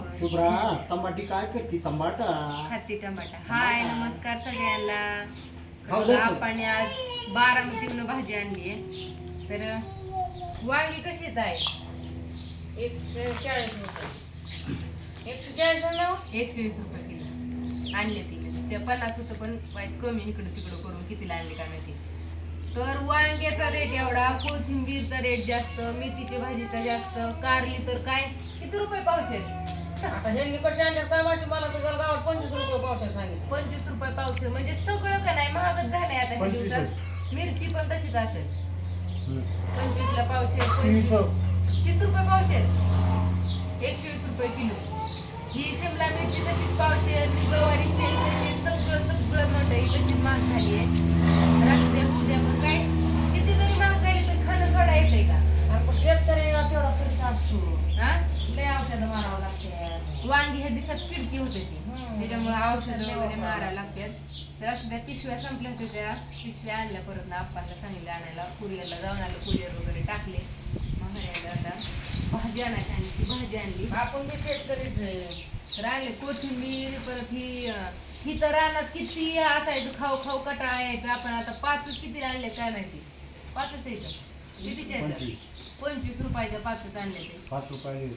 शुभ्रा तंबाटी काय करते? तंबाटा? खाती टमाटा हाय नमस्कार सगळ्यांना. खाऊ. आपण आज बारामतीहून भाजी आणली आहे. तर वांगी कशी आहे एकशे चाळीस रुपये. एकशे चाळीस ना एकशे वीस रुपये किलो. आणले ती. पन्नास होतं पण पाहिजे कमी इकडं तिकडं करून. कितीला आणले काय माहिती. तर वांग्याचा रेट एवढा कोथिंबीरचा रेट जास्त मेथीची भाजीचा जास्त कारली तर काय? किती रुपये पावशेर? आता ह्यांनी कसे आणले काय माहिती मला तुझ्या गावात पंचवीस रुपये पावसाळ्यात सांगितलं. पंचवीस रुपये पावशेर म्हणजे सगळं का नाही? महागच झालंय आता ह्या पंचवीस दिवसात. मिरची पण तशीच असेल. पंचवीस. तीस रुपये पावशेर. एकशे वीस रुपये किलो. ही शिमला मिरची तशीच पावशेर ती गवारी शेंग तशी सगळं सगळं मंडळी तशीच महाग झाली आहे. रस्त्या उद्या पण काय? किती जरी महाग झाली तर खाणं सोडा येतंय का? अरे पण शेतकऱ्याला तेवढा खर्च असतो हा? लय औषधं मारावं लागते. वांगी ह्या दिवसात किडकी होते ती. त्याच्यामुळे औषध वगैरे मारायला लागतात तर असं त्या पिशव्या संपल्या होत्या त्या. पिशव्या आणल्या परत ना आप्पाला सांगितलं आणायला. कुरिअरला जाऊन आलं कुरिअर वगैरे टाकले. मग आता भाजी आणायची आणि ती भाजी आणली. आपण बी. तर आणले कोथिंबीर परत ही ही तर रानात किती असायचं खाऊ खाऊ कटाळा यायचा. आपण आता पाचच किती आणले काय माहिती? पाचच येतं आहेत? पंचवीस. पंचवीस रुपयाच्या पाचच आणले ते. पाच रुपये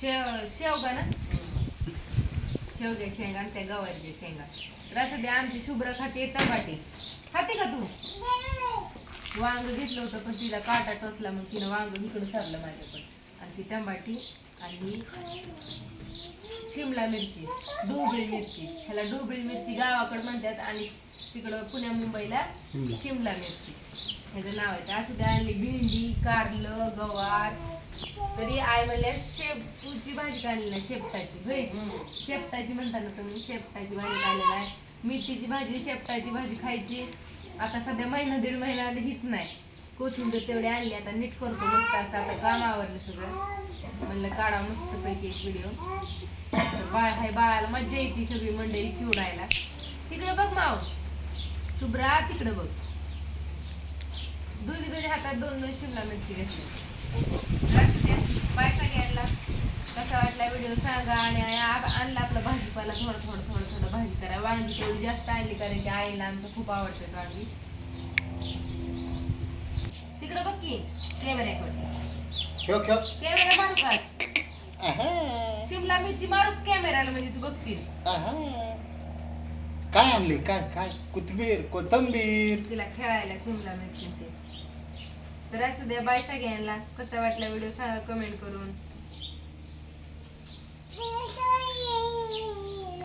शेव शेवगा ना? शेवग्या शेंगा आणि त्या गवारीच्या शेंगा. असं ते आमची शुभ्र खाते टमाटे खाते का तू? वांग घेतलं होतं पण तिला काटा टोचला मग तिनं वांग इकडं सरलं माझ्याकडं. आणि ती टमाटी आणि शिमला मिरची ढोबळी मिरची. ह्याला ढोबळी मिरची गावाकडे म्हणतात आणि तिकडं पुण्या मुंबईला शिमला. शिमला मिरची. ह्याचं नाव आहे. असं ते आणली भेंडी कारलं गवार. तरी आई म्हणल्या शेपूची भाजी काढली ना शेपटाची. होय. शेपटाची म्हणताना तुम्ही शेपटाची भाजी काढलेला आहे. मेथीची भाजी शेपटाची भाजी खायची. आता सध्या महिना दीड महिना आली हीच नाही. कोथिंबीर तेवढी आणली आता नीट करतो मस्त असं. आता काम आवरलं सगळं. म्हणलं काढा मस्त पैकी एक व्हिडिओ बाळ हाय बाळाला मज्जा येते सगळी मंडळी चिवडायला. तिकडे बघ माव. शुभ्रा तिकडे बघ. दोन्ही दोन्ही हातात दोन दोन शिमला मिरची घेतली. बाय सगळ्यांना कसा वाटला व्हिडिओ सांगा आणि आणला आपला भाजीपाला. थोडं थोडं थोडं थोडं भाजी करा. वांगी तेवढी जास्त आणली कारण की आईला आमचं खूप आवडतात वांगी. तिकडं बघ की कॅमेऱ्याकडे खेळ कॅमेरा मारू का शिमला मिरची मारू कॅमेराला म्हणजे तू बघशील. काय आणले? काय काय? कोथंबीर कोथंबीर. तिला खेळायला शिमला मिरची ते. तर असू द्या बाय सगळ्यांना कसा वाटला व्हिडिओ सांगा कमेंट करून.